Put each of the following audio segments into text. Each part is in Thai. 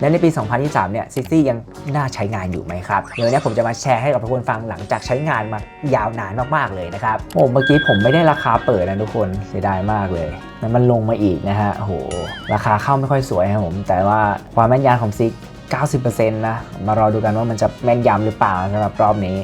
และในปี 2023 เนี่ยซิตี้ยังน่าใช้งานอยู่ไหมครับ เดี๋ยวนนี้ผมจะมาแชร์ให้กับทุกคนฟังหลังจากใช้งานมายาวนานมากๆเลยนะครับโอ้เมื่อกี้ผมไม่ได้ราคาเปิดนะทุกคนเสียดายมากเลยแล้วมันลงมาอีกนะฮะโอ้โห ราคาเข้าไม่ค่อยสวยครับผม แต่ว่าความแม่นยำของซิก 90%นะ มารอดูกันว่ามันจะแม่นยำหรือเปล่าสำหรับรอบนี้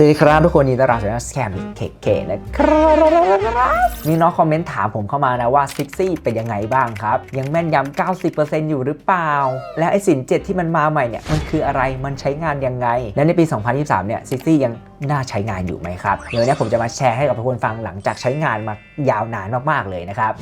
สวัสดีครับทุกคนยินดีต้อนรับสู่ช่องสแคมเคเคนะครับมีน้องคอมเมนต์ถามผมเข้ามานะว่าซิกซี่เป็นยังไงบ้างครับ ยังแม่นยำ 90%อยู่หรือเปล่า แล้วไอ้สินเจ็ดที่มันมาใหม่เนี่ย มันคืออะไรมันใช้งานยังไง และในปี 2023 เนี่ยซิกซี่ยังน่าใช้งานอยู่ไหมครับ เดี๋ยววนนี้ผมจะมาแชร์ให้กับทุกคนฟังหลังจากใช้งานมายาวนานมากๆเลยนะครับ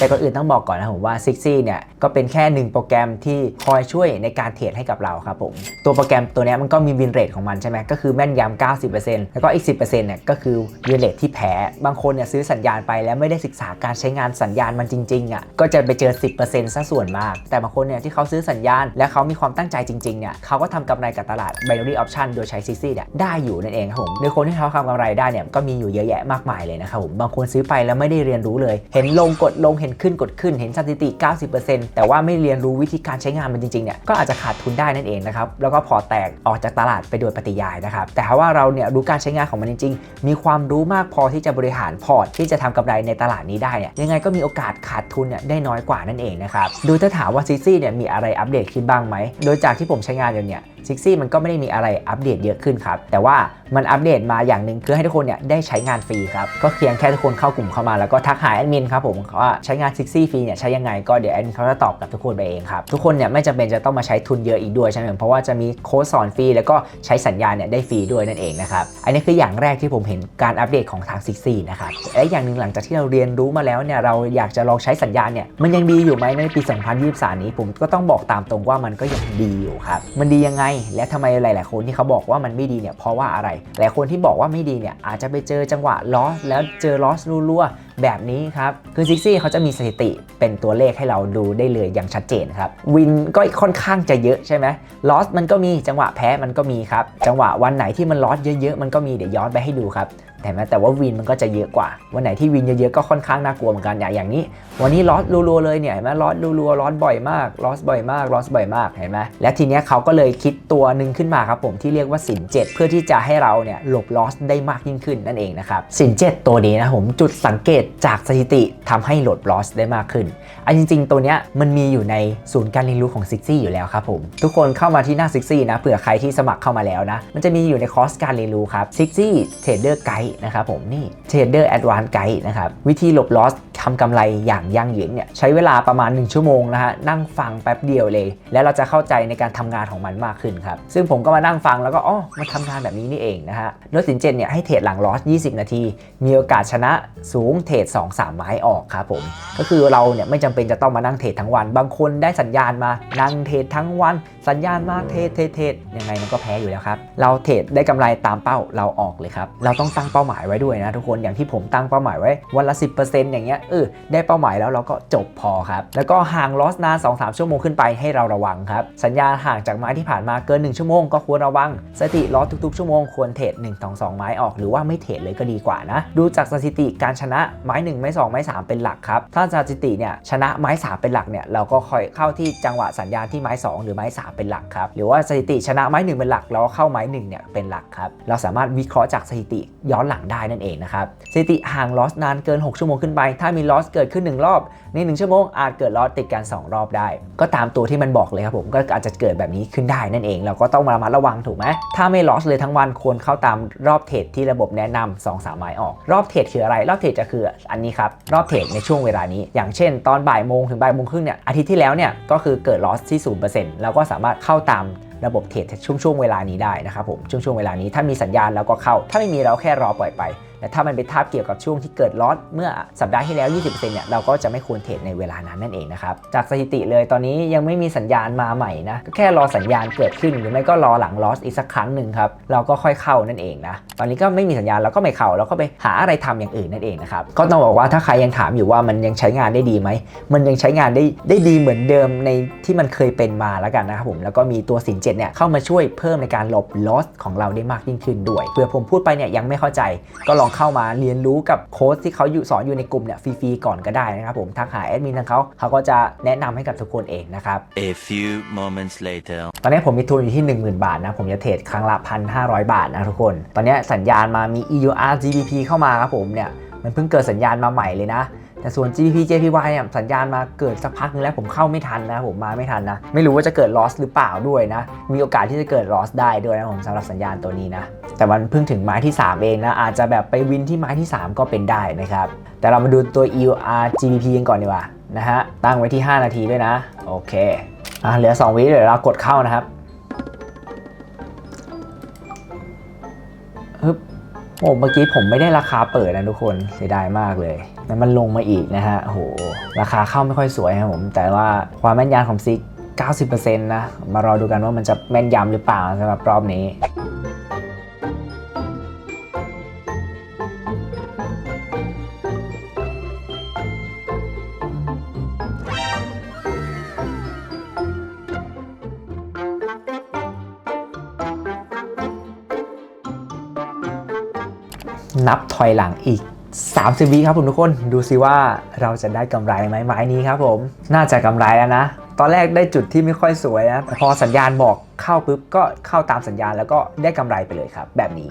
แต่ก่อนอื่นต้องบอกก่อนนะผมว่า Sixy เนี่ยก็เป็นแค่หนึ่งโปรแกรมที่คอยช่วยในการเทรดให้กับเราครับผม ตัวโปรแกรมตัวนี้มันก็มีวินเรทของมันใช่ไหมก็คือแม่นยำ 90%แล้วก็อีก 10%เนี่ยก็คือวินเรทที่แพ้บางคนเนี่ยซื้อสัญญาณไปแล้วไม่ได้ศึกษาการใช้งานสัญญาณมันจริงๆอะก็จะไปเจอ 10%ซะส่วนมาก แต่บางคนเนี่ยที่เขาซื้อสัญญาณ และเขามีความตั้งใจจริงๆเนี่ยเขาก็ทำกำไรกับตลาด binary option โดยใช้ Sixy เนี่ยได้อยู่นั่นเองครับผมโดยคนที่เขาทำกำไรได้เนี่ยก็มีอยู่เยอะแยะมากมายเลยนะครับผมบางคนซื้อไปแล้วไม่ได้เรียนรู้เลย เห็นลงกดลงเห็นขึ้นกดขึ้นเห็นสถิติ 90%แต่ว่าไม่เรียนรู้วิธีการใช้งานมันจริงๆเนี่ยก็อาจจะขาดทุนได้นั่นเองนะครับแล้วก็พอแตกออกจากตลาดไปโดยปฏิยายนะครับแต่ถ้าว่าเราเนี่ยรู้การใช้งานของมันจริงๆ มีความรู้มากพอที่จะบริหารพอร์ตที่จะทำกำไรในตลาดนี้ได้เนี่ยยังไงก็มีโอกาสขาดทุนเนี่ยได้น้อยกว่านั่นเองนะครับโดยถ้าถามว่าซิซี่เนี่ยมีอะไรอัปเดตขึ้นบ้างไหมโดยจากที่ผมใช้งานอยู่เนี่ยซิกซี่มันก็ไม่ได้มีอะไรอัปเดตเยอะขึ้นครับ แต่ว่ามันอัปเดตมาอย่างหนึ่งคือให้ทุกคนเนี่ยได้ใช้งานฟรีครับ ก็เพียงแค่ทุกคนเข้ากลุ่มเข้ามาแล้วก็ทักหาแอดมินครับผมว่าใช้งานซิกซี่ฟรีเนี่ยใช้ยังไงก็เดี๋ยวแอดมินเขาจะตอบกับทุกคนไปเองครับทุกคนเนี่ยไม่จำเป็นจะต้องมาใช้ทุนเยอะอีกด้วยใช่ไหมเพราะว่าจะมีโค้ดสอนฟรีแล้วก็ใช้สัญญาณเนี่ยได้ฟรีด้วยนั่นเองนะครับอันนี้คืออย่างแรกที่ผมเห็นการอัปเดตของทางซิกซี่นะครับและอย่างหนึ่งหลังจากที่เราเรียนรู้มาแล้วเนี่ยเราอยากจะลองใช้สัญญาเนี่ยมันยังดีอยู่ไหมในปี 2023 นี้ผมก็ต้องบอกตามตรงว่ามันก็ยังดีอยู่ครับมันดียังไงและทำไมหลาย ๆ คนที่เขาบอกว่ามันไม่ดีเนี่ยเพราะว่าอะไร หลายคนที่บอกว่าไม่ดีเนี่ยอาจจะไปเจอจังหวะลอสแล้วเจอลอสรัวๆแบบนี้ครับคือซิกซี่เขาจะมีสถิติเป็นตัวเลขให้เราดูได้เลยอย่างชัดเจนครับวินก็ค่อนข้างจะเยอะใช่ไหมลอสมันก็มีจังหวะแพ้มันก็มีครับจังหวะวันไหนที่มันลอสเยอะ ๆ มันก็มีเดี๋ยวย้อนไปให้ดูครับ แต่แม้แต่ว่าวินมันก็จะเยอะกว่า วันไหนที่วินเยอะๆก็ค่อนข้างน่ากลัวเหมือนกันอย่างอย่างนี้ วันนี้ลอสรัวๆเลยเนี่ยเห็นไหมลอสรัวๆลอสบ่อยมากลอสบ่อยมากลอสบ่อยมากเห็นไหมและทีเนี้ยเขาก็เลยคิดตัวหนึ่งขึ้นมาครับผมที่เรียกว่าสินเจ็ดเพื่อที่จะให้เราเนี่ยหลบลอสได้มากยิ่งขึ้นนั่นเองนะครับสินเจ็ดตัวนี้นะผมจุดสังเกตจากสถิติทำให้หลบลอสได้มากขึ้นอันจริง ๆ ตัวเนี้ยมันมีอยู่ในศูนย์การเรียนรู้ของซิกซี่อยู่แล้วครับผมทุกคนเข้ามาที่หน้าซิกซี่นะเผื่อใครที่สมัครเข้ามาแล้วนะมันจะมีอยู่ในคอร์สการเรียนรู้ครับซิกซี่เทรดเดอร์ไกด์นะครับผมนี่เทรดเดอร์แอดวานไก่นะครับวิธีหลบลอส ทำกำไรอย่างยั่งยืนเนี่ยใช้เวลาประมาณ 1 ชั่วโมงนะฮะนั่งฟังแป๊บเดียวเลย แล้วเราจะเข้าใจในการทำงานของมันมากขึ้นครับ ซึ่งผมก็มานั่งฟังแล้วก็อ๋อมันทำงานแบบนี้นี่เองนะฮะโดยสินเจนเนี่ยให้เทรดหลังลอส 20 นาที มีโอกาสชนะสูงเทรด2-3 ไม้ออกครับผมก็คือเราเนี่ยไม่จำเป็นจะต้องมานั่งเทรดทั้งวัน บางคนได้สัญญาณมานั่งเทรดทั้งวัน สัญญาณมาเทรดเทรดเทรดยังไงมันก็แพ้อยู่แล้วครับเราเทรดได้กำไรตามเป้าเราออกเลยครับเราต้องตั้งเป้าหมายไว้ด้วยนะทุกคนอย่างที่ผมตั้งเป้าหมายไว้วันละ 10%อย่างเงี้ยเออได้เป้าหมายแล้วเราก็จบพอครับ แล้วก็ห่างลอสนาน 2-3 ชั่วโมงขึ้นไปให้เราระวังครับ สัญญาณห่างจากไม้ที่ผ่านมาเกิน 1 ชั่วโมงก็ควรระวัง สติลอสทุกๆ ชั่วโมงควรเทรด1-2 ไม้ออกหรือว่าไม่เทรดเลยก็ดีกว่านะ ดูจากสถิติการชนะไม้ 1 ไม้ 2 ไม้ 3 เป็นหลักครับ ถ้าสถิติเนี่ยชนะไม้ 3 เป็นหลักเนี่ยเราก็ค่อยเข้าที่จังหวะสัญญาณที่ไม้ 2 หรือไม้ 3 เป็นหลักครับ หรือว่าสถิติชนะไม้ 1 เป็นหลักแล้วเข้าไม้1เนี่ยเป็นหลักครับ เราสามารถวิเคราะห์จากสถิติย้อนหลังได้นั่นเองนะครับ สถิติห่างลอสนานเกิน 6 ชั่วโมงขึ้นไปถ้ามีีลอสเกิดขึ้น 1 รอบ ใน 1 ชั่วโมงอาจเกิดลอสติดกัน 2 รอบได้ ก็ตามตัวที่มันบอกเลยครับผมก็อาจจะเกิดแบบนี้ขึ้นได้นั่นเอง เราก็ต้องมาระมัดระวังถูกไหมถ้าไม่ลอสเลยทั้งวันควรเข้าตามรอบเทรดที่ระบบแนะนำ2 3ไม้ออก รอบเทรดคืออะไร รอบเทรดจะคืออันนี้ครับรอบเทรดในช่วงเวลานี้ อย่างเช่น ตอนบ่ายโมงถึงบ่ายโมงครึ่งเนี่ยอาทิตย์ที่แล้วเนี่ยก็คือเกิดลอสที่0%เราก็สามารถเข้าตาม ระบบเทรดช่วงช่วงเวลานี้ได้นะครับผมช่วงช่วงเวลานี้ถ้ามีสัญญาณแล้วก็เข้า ถ้าไม่มีเราแค่รอปล่อยไปและถ้ามันเป็นทาบเกี่ยวกับช่วงที่เกิดลอสเมื่อสัปดาห์ที่แล้ว 20%เนี่ยเราก็จะไม่ควรเทรดในเวลานั้นนั่นเองนะครับจากสถิติเลยตอนนี้ยังไม่มีสัญญาณมาใหม่นะก็แค่รอสัญญาณเกิดขึ้นหรือไม่ก็รอหลังลอสอีกสักครั้งหนึ่งครับเราก็ค่อยเข้านั่นเองนะตอนนี้ก็ไม่มีสัญญาณเราก็ไม่เข้าเราก็ไปหาอะไรทำอย่างอื่นนั่นเองนะครับก็ต้องบอกว่าถ้าใครยังถามอยู่ว่ามันยังใช้งานได้ดีไหมมันยังใช้งานได้ได้ดีเหมือนเดิมในที่มันเคยเป็นมาแล้วกันนะครับผมแล้วก็มีตัวสินเจดเนี่ยเข้ามาช่วยเพิ่มในการหลบลอสของเราได้มากยิ่งขึ้นด้วยเผื่อผมพูดไปเนี่ยยังไม่เข้าใจ ก็ลองเข้ามาเรียนรู้กับโค้ชที่เขาอยู่สอนอยู่ในกลุ่มเนี่ยฟรีๆก่อนก็ได้นะครับผมทักหาแอดมินทางเขาเขาก็จะแนะนำให้กับทุกคนเองนะครับ A few moments later. ตอนนี้ผมมีทุนอยู่ที่ 10,000 บาทนะผมจะเทรดครั้งละ 1,500 บาทนะทุกคน ตอนนี้สัญญาณมามี EUR GBP เข้ามาครับผมเนี่ยมันเพิ่งเกิดสัญญาณมาใหม่เลยนะ แต่ส่วน GBP JPY เนี่ยสัญญาณมาเกิดสักพักนึงแล้วผมเข้าไม่ทันนะผมมาไม่ทันนะ ไม่รู้ว่าจะเกิด loss หรือเปล่าด้วยนะ มีโอกาสที่จะเกิด loss ได้ด้วยนะผมสำหรับสัญญาณตัวนี้นะ แต่มันเพิ่งถึงไม้ที่ 3 เองนะ อาจจะแบบไปวินที่ไม้ที่ 3 ก็เป็นได้นะครับ แต่เรามาดูตัว EUR GBP กันก่อนดีกว่านะฮะตั้งไว้ที่ 5 นาทีด้วยนะ โอเคอะเหลือ 2 วิเดี๋ยวเรากดเข้านะครับฮึบ โอ้เมื่อกี้ผมไม่ได้ราคาเปิดนะทุกคนเสียดายมากเลยแล้วมันลงมาอีกนะฮะโอ้โหราคาเข้าไม่ค่อยสวยครับผม แต่ว่าความแม่นยำของซิก 90%นะ มารอดูกันว่ามันจะแม่นยำหรือเปล่าสำหรับรอบนี้ นับถอยหลังอีก 30 วิครับคุณทุกคน ดูซิว่าเราจะได้กำไรไหมไม้นี้ครับผม น่าจะกำไรแล้วนะ ตอนแรกได้จุดที่ไม่ค่อยสวยนะ พอสัญญาณบอกเข้าปุ๊บก็เข้าตามสัญญาณแล้วก็ได้กำไรไปเลยครับ แบบนี้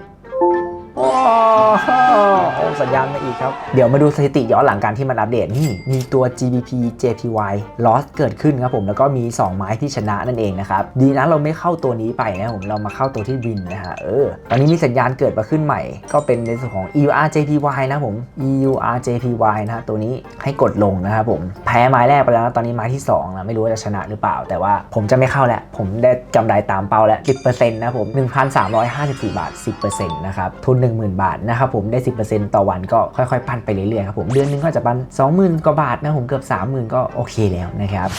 ว้สัญญาณมาอีกครับ เดี๋ยวมาดูสถิติย้อนหลังการที่มันอัปเดตนี่มีตัว GBP JPY loss เกิดขึ้นครับผมแล้วก็มี 2 ไม้ที่ชนะนั่นเองนะครับ ดีนะเราไม่เข้าตัวนี้ไปนะผมเรามาเข้าตัวที่วินนะฮะเออตอนนี้มีสัญญาณเกิดมาขึ้นใหม่ ก็เป็นในส่วนของ EUR JPY นะผม EUR JPY นะฮะตัวนี้ให้กดลงนะครับผมแพ้ไม้แรกไปแล้วนะตอนนี้ไม้ที่2นะไม่รู้ว่าจะชนะหรือเปล่า แต่ว่าผมจะไม่เข้าแล้วผมได้กำไรตามเป้าแล้ว10%นะผม1,354บาท10%นะครับทุน0,000 บาทนะครับผมได้ 10%ต่อวันก็ค่อยๆ ปั้นไปเรื่อยๆครับผมเดือนหนึงก็จะปั้น20,000กว่าบาทนะผมเกือบ 30,000 ก็โอเคแล้วนะครับ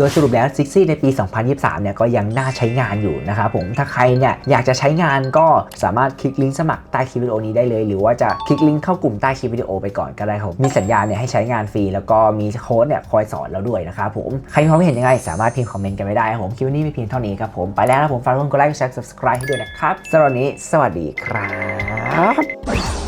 โดยสรุปแล้ว z i x i ในปี 2023 เนี่ยก็ยังน่าใช้งานอยู่นะครับผม ถ้าใครเนี่ยอยากจะใช้งานก็สามารถคลิกลิงก์สมัครใต้คลิปวิดีโอนี้ได้เลย หรือว่าจะคลิกลิงก์เข้ากลุ่มใต้คลิปวิดีโอไปก่อนก็ได้ครับมีสัญญาณเนี่ยให้ใช้งานฟรี แล้วก็มีโค้ดเนี่ยคอยสอนเราด้วยนะครับผม ใครมีความเห็นยังไง สามารถพิมพ์คอมเมนต์กันไว้ได้ครับผม คลิปนี้ไม่เพียงเท่านี้ครับผม ไปแล้วนะผมฝากกคนกดไลค์กดแชร์ subscribe ให้ด้วยนะครับสำหรับวันนี้ สวัสดีครับ